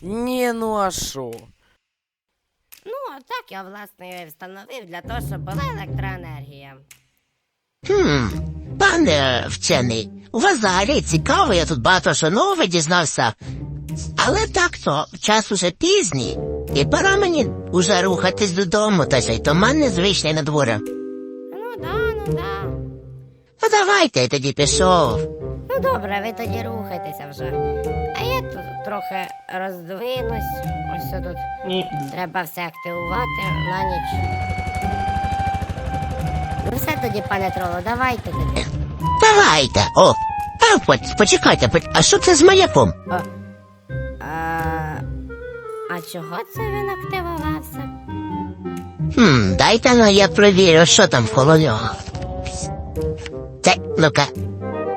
Ні, ну а що? Ну, а так я власне і встановив для того, щоб була електроенергія. Хм, пане вчений, у вас взагалі цікаво, я тут багато що нового дізнався. Але так то, час уже пізній, і пора мені уже рухатись додому, та ще й туман незвичний на дворі. Ну да, ну да. Ну давайте я тоді пішов. Ну добре, ви тоді рухайтеся вже. А я тут трохи роздвинусь. Ось тут треба все активувати на ніч. Ну все тоді, пане троло, давайте тоді. Давайте. О, а от, почекайте, поч- а що це з маяком? О, а, а чого це він активувався? Хм, дайте ну я провірю, що там в холоднього. Це, ну-ка.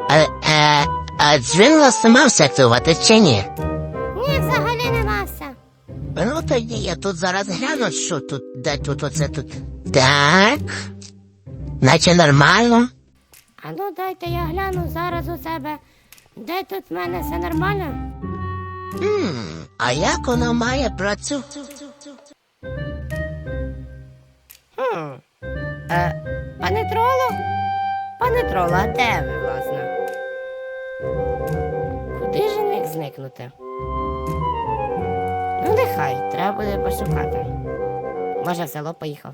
А, а, не мав активувати чи ні? Ні, взагалі не мався. Ну тоді я тут зараз гляну, що тут, де тут, оце тут. Так. Наче нормально. А ну дайте я гляну зараз у себе. Де тут в мене все нормально? Хм, а як воно має працювати? Хм. Е, пане троло? Пане троло, а де ви, зникнути? Ну, нехай, треба буде пошукати. Може, в село поїхав.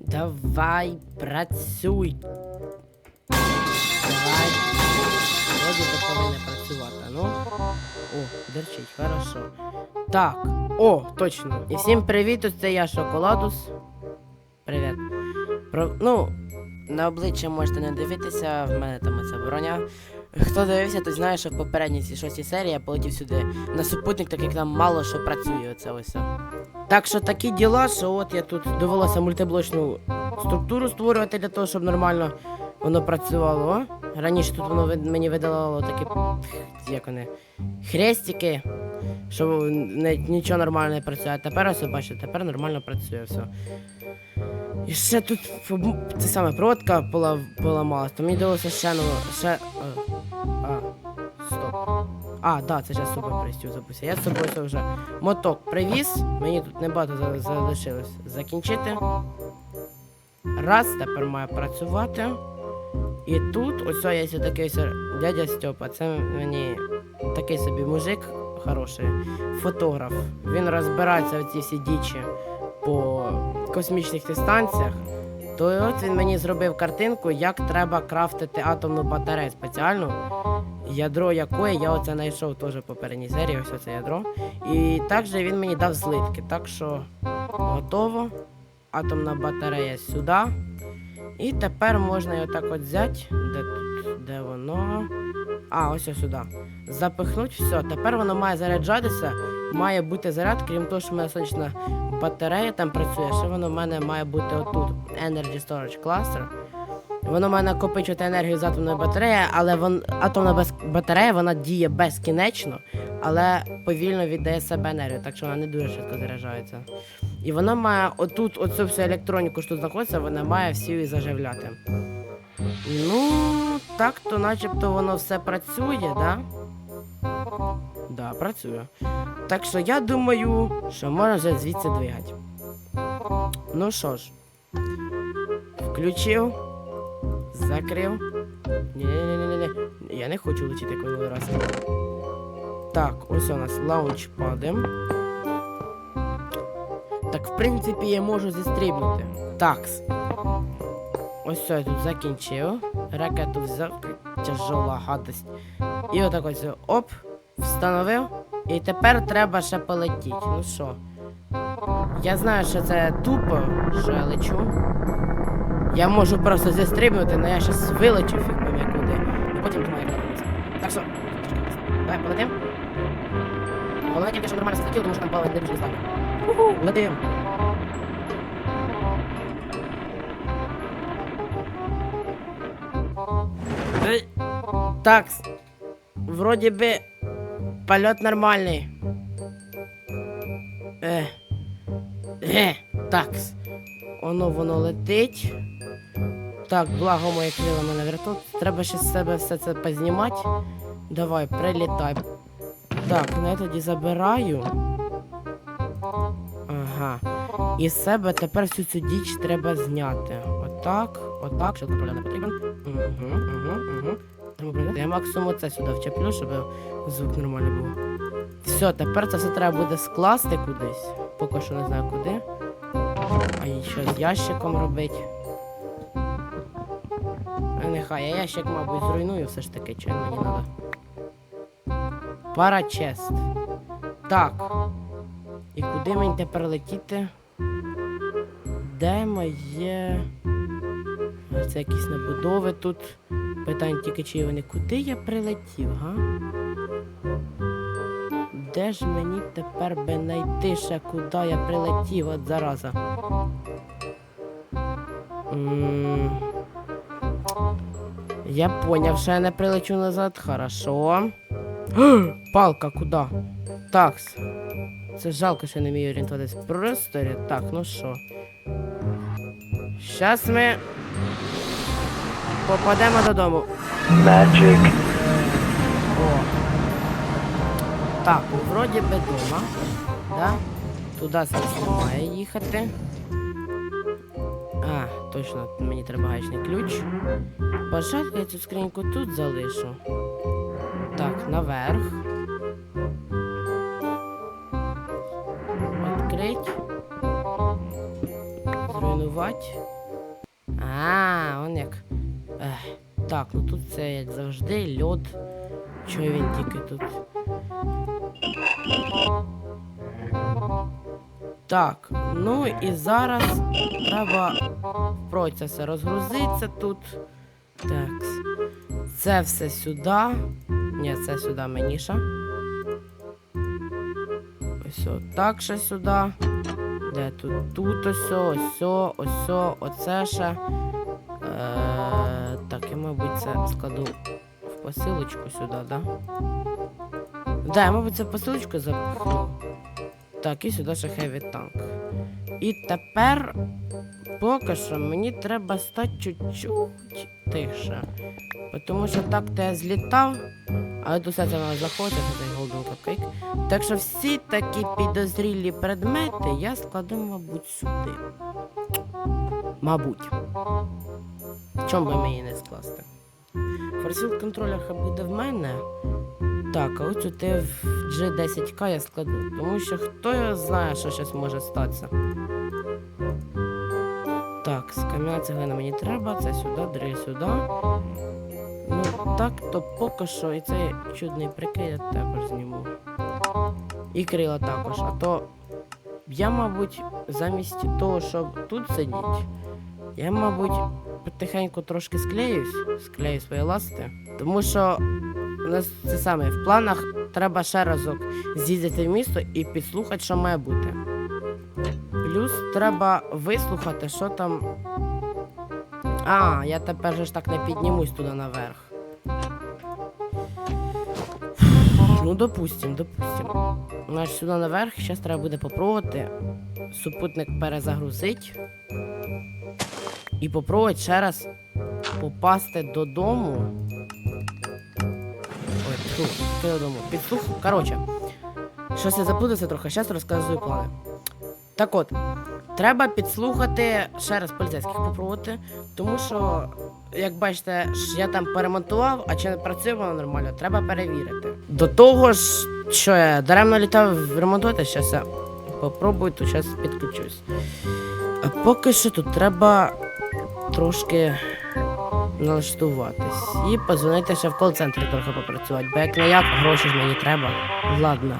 Давай, працюй. Давай. Вроді би повинна працювати, ну. О, дерчить, хорошо. Так, о, точно. І всім привіт, це я Шоколадус. Привіт. Про, ну, на обличчя можете не дивитися, в мене там оця броня. Хто дивився, той знає, що в попередній цій шостій серії я полетів сюди на супутник, так як там мало що працює оце ось. Так що такі діла, що от я тут довелося мультиблочну структуру створювати для того, щоб нормально воно працювало. Раніше тут воно мені видавало такі як вони, хрестики, що нічого нормально не працює. А тепер ось бачите, тепер нормально працює все. І ще тут це саме проводка пола, поламалась, то мені довелося ще ну, ще. е, А, стоп. А, да, це зараз собою пристю запустив. Я з собою вже моток привіз. Мені тут небагато залишилось закінчити. Раз, тепер має працювати. І тут ось є такий дядя Стьопа. Це мені такий собі мужик хороший, фотограф. Він розбирається в ці всі дічі по космічних дистанціях. То от він мені зробив картинку, як треба крафтити атомну батарею спеціальну ядро якої я оце знайшов теж в попередній серії, ось це ядро. І також він мені дав злитки. Так що готово. Атомна батарея сюди. І тепер можна його так от взяти. Де тут? Де воно? А, ось ось сюди. Запихнуть, все. Тепер воно має заряджатися. Має бути заряд, крім того, що в мене сонячна батарея там працює, ще воно в мене має бути отут. Energy Storage Cluster. Воно має накопичувати енергію з атомної батареї, але вон, атомна батарея вона діє безкінечно, але повільно віддає себе енергію, так що вона не дуже швидко заряджається. І вона має отут, оцю всю електроніку, що знаходиться, вона має всю її заживляти. Ну, так то начебто воно все працює, да? Да, працює. Так що я думаю, що можна вже звідси двигати. Ну що ж, включив. Закрив. Ні-ні-ні-ні. Я не хочу летіти коли раз. Так, ось у нас лаунчпади. Так, в принципі, я можу зістрібнути. Такс. Ось все, я тут закінчив. Ракету взяв. Тяжола гадость. І отак ось оп, встановив. І тепер треба ще полетіти. Ну що? Я знаю, що це тупо, що я лечу. Я можу просто застрибнути, але я щас вилечу фіг пойме куди. І потім думаю, як вернутися. Так що, давай полетим. Головне тільки, що нормально злетів, тому що там плаває не дуже слабо. Уху, летим. Ей, Такс. Вроде би полет нормальний. Е. Е, такс. Воно воно летить. Так, благо моє крила мене врятують. Треба ще з себе все це познімати. Давай, прилітай. Так, ну я тоді забираю. Ага. І з себе тепер всю цю діч треба зняти. Отак, отак, що не потрібен. Угу, угу, угу. Я максимум це сюди вчеплю, щоб звук нормальний був. Все, тепер це все треба буде скласти кудись. Поки що не знаю куди. А і що з ящиком робити? А нехай, я ящик, мабуть, зруйную все ж таки, чи мені треба. Парачест. Так. І куди мені тепер летіти? Де моє. Це якісь набудови тут. Питань тільки чи вони. Куди я прилетів, га? Де ж мені тепер би знайти ще куди я прилетів, от зараза? М, Я поняв, що я не прилечу назад. Хорошо. Палка, куди? Такс. Це жалко, що я не вмію орієнтуватись просторі. Так, ну що. Щас ми попадемо додому. Magic. О. Так, вроді би дома. Да? Туди сенсу немає їхати. А, точно, мені треба гаечний ключ. Пожалуй, я цю скриньку тут залишу. Так, наверх. Відкрить. Зруйнувати. Так, ну тут це як завжди льод. Чого він тільки тут? Так, ну і зараз треба впрочь це все розгрузитися тут. Так. Це все сюди. Ні, це сюди меніша. Ось так ще сюди. Де тут? Тут ось, ось, ось, оце ще. Це складу в посилочку сюди, да? Да, я, мабуть, це в посилочку запихну. Так, і сюди ще heavy танк. І тепер поки що мені треба стати чуть-чуть тише. Тому що так то я злітав, але до серця вона заходить, це голден капкейк. Так що всі такі підозрілі предмети я складу, мабуть, сюди. Мабуть. Чому би мені не скласти? Контроля хай буде в мене. Так, а ось ти в G10К я складу, тому що хто його знає, що щось може статися. Так, скам'яна цеглина мені треба, це сюди, дрель сюди. Ну так, то поки що і цей чудний прикид я також зніму. І крила також. А то я, мабуть, замість того, щоб тут сидіти, я, мабуть, потихеньку трошки склеюсь, склею свої ласти. Тому що у нас це саме в планах треба ще разок з'їздити в місто і підслухати, що має бути. Плюс треба вислухати, що там. А, я тепер же ж так не піднімусь туди наверх. Ну, допустим, допустим. Значить, сюди наверх, зараз треба буде попробувати супутник перезагрузити. І попробувати ще раз попасти додому. Ой, фу, ти додому. Підслух. Коротше, щось я заплутався трохи, зараз розказую плани. Так от, треба підслухати ще раз поліцейських попробувати, тому що, як бачите, я там перемонтував, а чи не працює воно нормально, треба перевірити. До того ж, що я даремно літав ремонтувати, зараз я попробую, то зараз підключусь. А поки що тут треба трошки налаштуватись. І позвонити ще в кол-центрі трохи попрацювати, бо як не як, гроші ж мені треба. Ладно.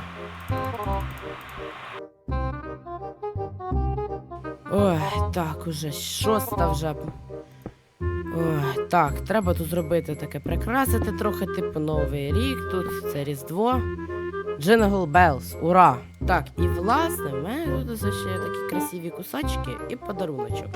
Ой, так, уже шоста вже. Ой, так, треба тут зробити таке прикрасити трохи, типу Новий рік тут, це Різдво. Jingle Bells, ура! Так, і власне, в мене тут ще такі красиві кусачки і подаруночок.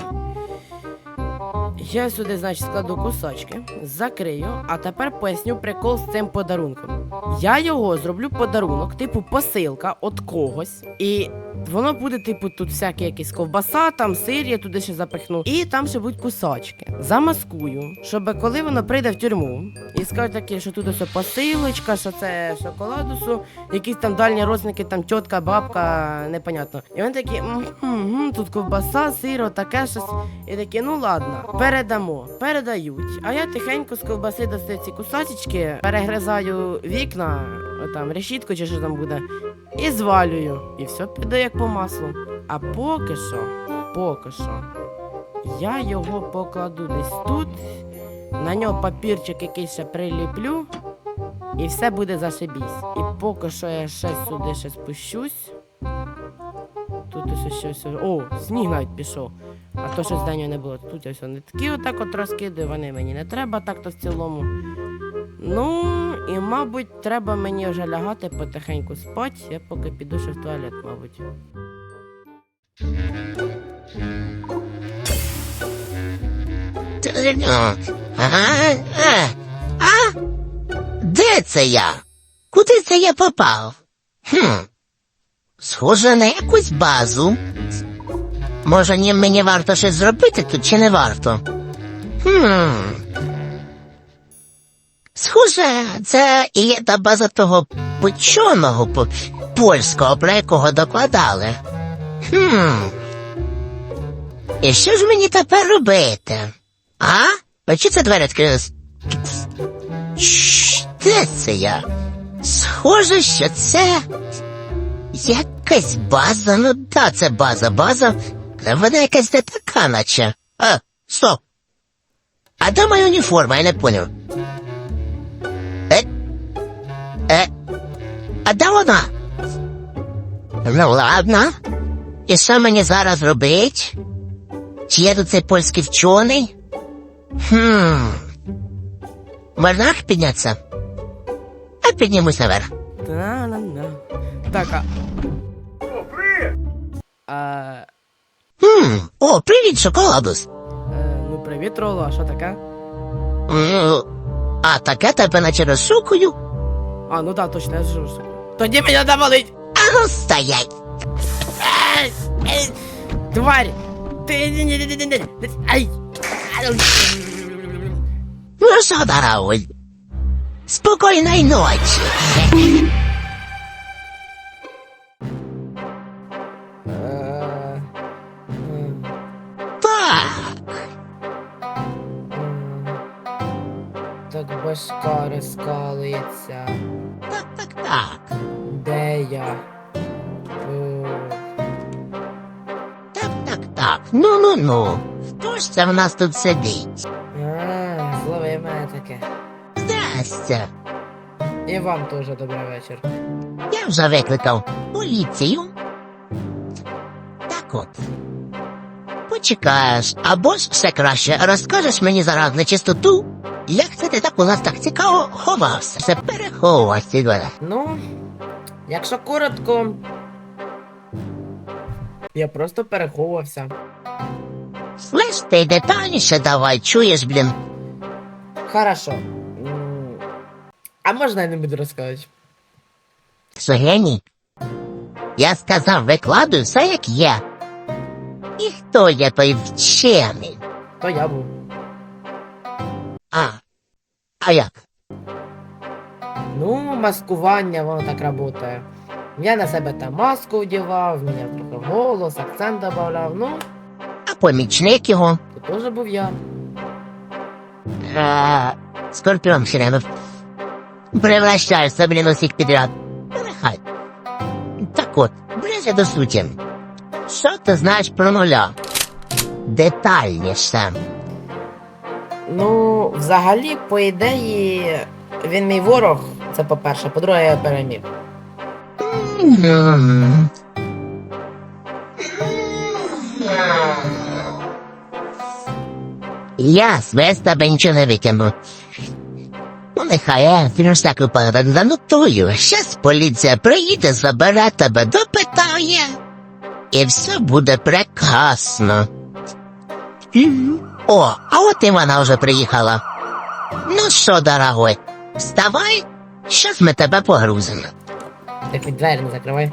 Я сюди, значить, складу кусочки, закрию, а тепер поясню прикол з цим подарунком. Я його зроблю подарунок, типу посилка від когось, і воно буде, типу, тут всякі якісь ковбаса, там сир, я туди ще запихну. І там ще будуть кусочки. Замаскую, щоб коли воно прийде в тюрму і скаже таке, що тут ось посилочка, що це шоколадусу, якісь там дальні родственники, там тітка, бабка, непонятно. І вони такі, «Мгм, тут ковбаса, сир, таке щось. І такі, ну ладно, передамо, передають. А я тихенько з ковбаси достаю ці кусачечки, перегризаю вікна, там решітку чи що там буде, і звалюю. І все піде як по маслу. А поки що, поки що, я його покладу десь тут, на нього папірчик якийсь ще приліплю, і все буде зашибісь. І поки що я ще сюди ще спущусь. Тут ось щось. О, сніг навіть пішов. А то щось данього не було. Тут ось вони такі отак от розкидаю, вони мені не треба так-то в цілому. Ну, і, мабуть, треба мені вже лягати потихеньку спати, я поки піду ще в туалет, мабуть. А? Де це я? Куди це я попав? Хм. Схоже на якусь базу. Може, мені варто щось зробити тут чи не варто? Хм. Схоже, це і є та база того почоного по- польського, про якого докладали. Хм. І що ж мені тепер робити? А? А це двері? Де це я? Схоже, що це якась база. Ну да, це база, база. Та Вона якась не така, наче. А, стоп. А де моя уніформа, я не поняв. Е? А де вона? Ну ладно. І що мені зараз робить? Чи є тут цей польський вчений? Хм. Можна піднятися? А піднімусь наверх. Та-на-на. Так, а. А, Хм. О, привіт, шоколадус. е, ну привіт, Роло, а що таке? М, А таке тебе наче розшукую. А, ну да, точно, я живу собою. Тоді мене навалить! А ну стоять. Тварь! Ти ні ні ні ні ні Ай! Ну що, дорогой? Спокійної ночі. Башка розкалується. Так, так, так. Де я? О, Так, так, так. Ну, ну, ну. Хто ж це в нас тут сидить? А, мене таке. Здрасте. І вам теж добрий вечір. Я вже викликав поліцію. Так от. Почекаєш, або ж все краще, розкажеш мені зараз на чистоту, як ти так у нас так цікаво ховався. Все переховувався мене. Ну, якщо коротко, я просто переховувався. Слиш, ти детальніше давай, чуєш, блін. Хорошо. М, А можна я не буду розказувати? Що геній? Я сказав, викладуй все як є. І хто є той вчений? То я був. А. А як? Ну, маскування, воно так працює. Я на себе там маску одягав, міняв трохи голос, акцент додавав. Ну, А помічник його? то теж був я. Скорпіон сиренов. Превращаюся, блін, усіх підряд. Нехай. Так от, ближче до суті. Що ти знаєш про нуля? Детальніше. Ну, взагалі, по ідеї, він мій ворог, це по-перше, по-друге, я переміг. Я з тебе нічого не витягну. Ну, нехай я випадок занотую. Щас поліція приїде, забере тебе, допитає. І все буде прекрасно. О, а от і вона вже приїхала. Ну що, дорогой, вставай, щас ми тебе погрузимо. Так хоч двері не закривай.